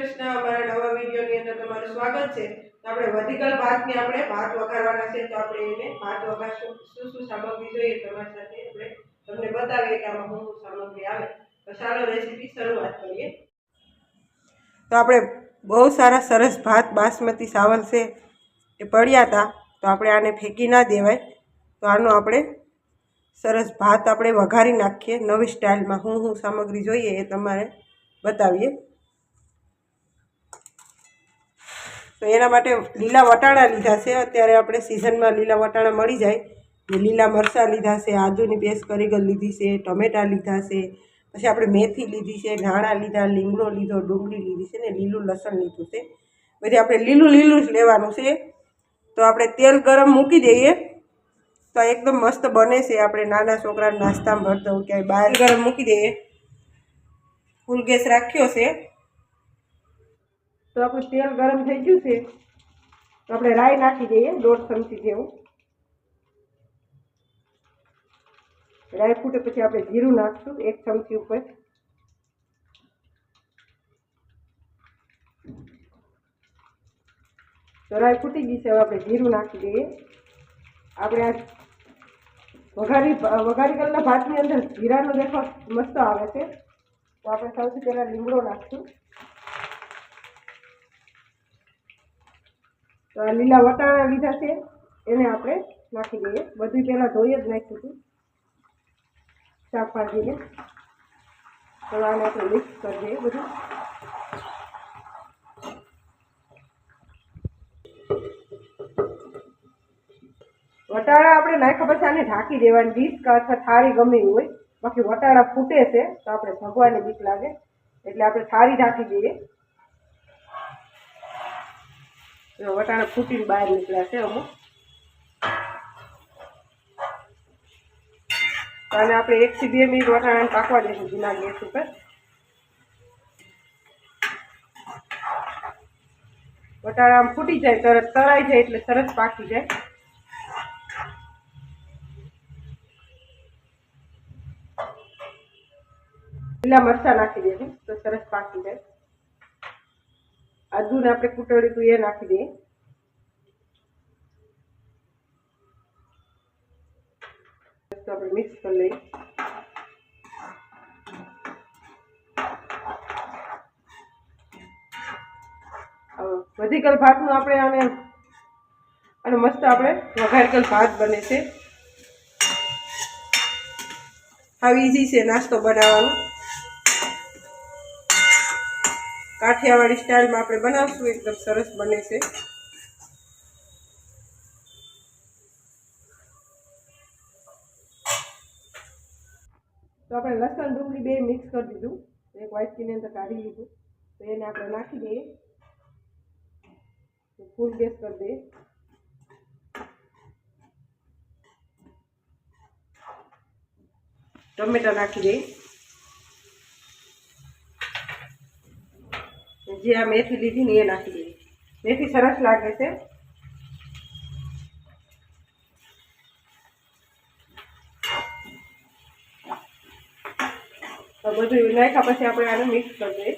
કૃષ્ણ, અમારા નવા વિડીયોની અંદર તમારું સ્વાગત છે. તો આપણે વધીકલ ભાતની આપણે ભાત વઘારવાના છે, તો આપણે એને ભાત વઘારશું. શું શું સામગ્રી જોઈએ તમારી સાથે આપણે તમને બતાવીએ કે આમાં શું સામગ્રી આવે. તો ચાલો રેસીપી શરૂઆત કરીએ. તો આપણે બહુ સારા સરસ ભાત બાસમતી ચાવલ છે, એ પડ્યા હતા. તો આપણે આને ફેંકી ના દેવાય. તો આનો આપણે સરસ ભાત આપણે વઘારી નાખીએ. નવી સ્ટાઇલમાં શું શું સામગ્રી જોઈએ એ તમારે બતાવીએ. તો એના માટે લીલા વટાણા લીધા છે. અત્યારે આપણે સિઝનમાં લીલા વટાણા મળી જાય. લીલા મરચાં લીધા છે, આદુની પેસ્ટ કરીગર લીધી છે, ટમેટાં લીધા છે, પછી આપણે મેથી લીધી છે, ધાણા લીધા, લીમડો લીધો, ડુંગળી લીધી છે ને લીલું લસણ લીધું છે. બધી આપણે લીલું લીલું જ લેવાનું છે. તો આપણે તેલ ગરમ મૂકી દઈએ. તો એકદમ મસ્ત બને છે. આપણે નાના છોકરાને નાસ્તામાં ભરતો ક્યાંય બહાર ગરમ મૂકી દઈએ. ફૂલ ગેસ રાખ્યો છે. તો આપણું તેલ ગરમ થઈ ગયું છે. તો આપણે રાઈ નાખી દઈએ, દોઢ ચમચી જેવું. રાઈ ફૂટે પછી આપણે જીરું નાખશું, એક ચમચી ઉપર. તો રાઈ ફૂટી ગઈ છે, હવે આપણે જીરું નાખી દઈએ. આપણે આ વઘારી વઘારી કરેલા ભાતની અંદર જીરાનો દેખાવ મસ્ત આવે છે. તો આપણે સૌથી પહેલાં લીમડો નાખશું. તો આ લીલા વટાણા લીધા છે. એને આપણે નાખી દઈએ. બધું પહેલાં ધોઈ જ નાખ્યું હતું. શાકભાજીને. તો આને આપણે મિક્સ કરી દઈએ બધું. વટાણા આપણે નાખ્યા પછી આને ઢાંકી દેવાની. ડીશ અથવા થાળી ગમે હોય. બાકી વટાણા ફૂટે છે, તો આપણે ભગવાનની બીક લાગે. એટલે આપણે થાળી ઢાંકી દઈએ. જો વટાણા ફૂટીને બહાર નીકળ્યા છે અમુક. અને આપણે આપણે એકથી બે મિનિટ વટાણાને પાકવા દઈશું જૂના ગેસ ઉપર. વટાણા આમ ફૂટી જાય, તરત તરાઈ જાય એટલે સરસ પાકી જાય. લીલા મરચાં નાખી દઈશું, તો સરસ પાકી જાય. આદુને આપણે કૂટોડી હતું એ નાખી દઈએ તો આપણે મિક્સ કરી લઈએ. વધીકલ ભાતનું આપણે આને અને મસ્ત આપણે વઘારકલ ભાત બને છે. આવી ઇઝી છે નાસ્તો બનાવવાનો. કાઠિયાવાડી સ્ટાઇલમાં આપણે બનાવશું, એકદમ સરસ બને છે. તો આપણે લસણ ડુંગળી બે મિક્સ કરી દીધું. એક વાટકીની અંદર કાઢી લીધું. તો એને આપણે નાખી દઈએ. ફૂલ ગેસ કરી દઈએ. ટમેટા નાખી દઈએ. જે આ મેથી લીધી ને એ નાખી દઈએ મેથી સરસ લાગે છે. તો બધું નાખ્યા પછી આપણે આને મિક્સ કરી દઈએ.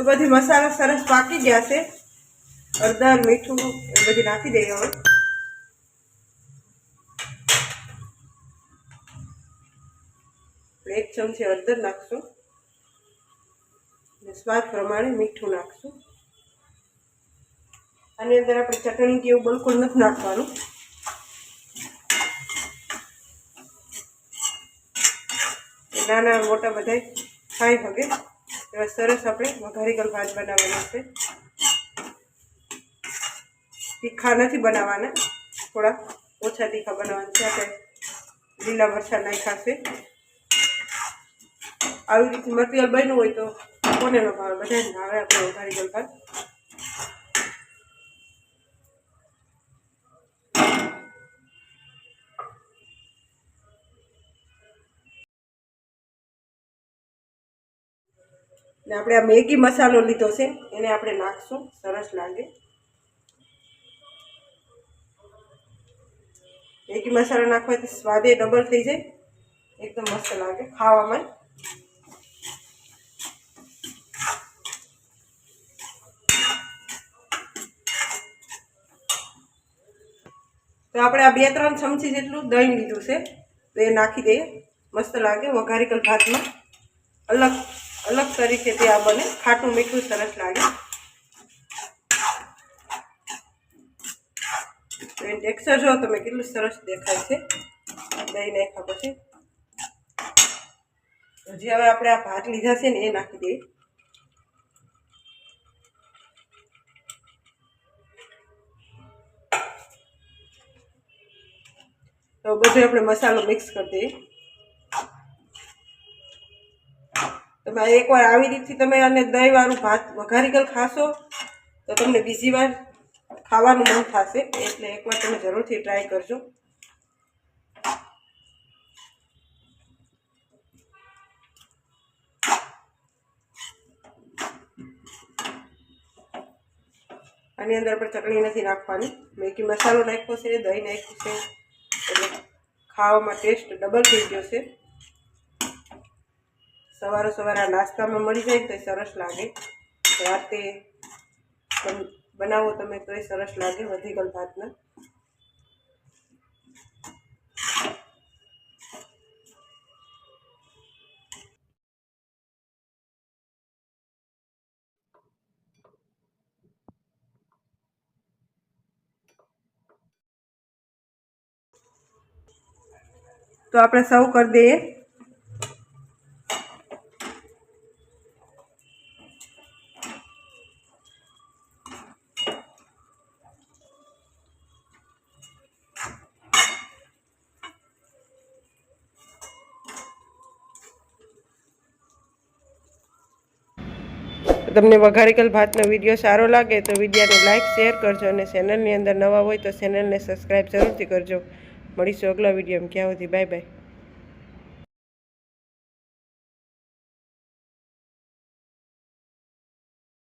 તો બધી મસાલા સરસ પાકી ગયા છે. હળદર મીઠું એ બધી નાખી દઈએ હવે. એક ચમચી હળદર નાખશું. અને સ્વાદ પ્રમાણે મીઠું નાખશું. આની અંદર આપણે ચટણી કે એવું બિલકુલ નથી નાખવાનું. નાના મોટા બધા ખાઈ શકે. એવા સરસ આપણે વઘારી ગલ ભાત બનાવવાના છે. તીખા નથી બનાવવાના, થોડા ઓછા તીખા બનાવવાના છે. આપણે લીલા મરચાં નાખ્યા છે. આવી રીતે મટીરિયલ બન્યું હોય તો કોને ન ભાવે? બધાને ભાવે આપણે વઘારી ગલ ભાત. ને આપણે આ મેગી મસાલો લીધો છે, એને આપણે નાખશું, સરસ લાગે. મેગી મસાલો નાખવાથી સ્વાદે ડબલ થઈ જાય, એકદમ મસ્ત લાગે ખાવામાં. તો આપણે આ બે ત્રણ ચમચી જેટલું દહીં લીધું છે, તો એ નાખી દઈએ. મસ્ત લાગે વઘારીકલ ભાતમાં. અલગ અલગ તરીકે તે આ બને. ખાટું મીઠું સરસ લાગે. ટેક્સચર જો તમે કેટલું સરસ દેખાય છે. દહીં નાખ્યા પછી. હજી હવે આપણે આ ભાત લીધા છે ને, એ નાખી દઈએ. તો બધું આપણે મસાલો મિક્સ કરી દઈએ. એકવાર આવી રીતથી તમે આને દહીંવાળું ભાત વઘારી કલ ખાશો, તો તમને બીજી વાર ખાવાનું મન થશે. એટલે એકવાર તમે જરૂરથી ટ્રાય કરજો. આની અંદર પણ ચટણી નથી નાખવાની. મેગી મસાલો નાખ્યો છે, દહીં નાખ્યું છે. એટલે ખાવામાં ટેસ્ટ ડબલ થઈ ગયો છે. સવારે સવારે નાસ્તામાં મળી જાય તો સરસ લાગે. રાતે બન- બનાવો તમે તો સરસ લાગે વધી ગલ ભાતના. તો આપણે સૌ કરી દઈએ. તમને વઘારીકલ ભાતનો વીડિયો સારો લાગે તો વિડીયોને લાઇક શેર કરજો અને ચેનલની અંદર નવા હોય તો ચેનલને સબસ્ક્રાઈબ જરૂરથી કરજો. મળીશું અગલા વિડીયોમાં. ક્યાં સુધી બાય બાય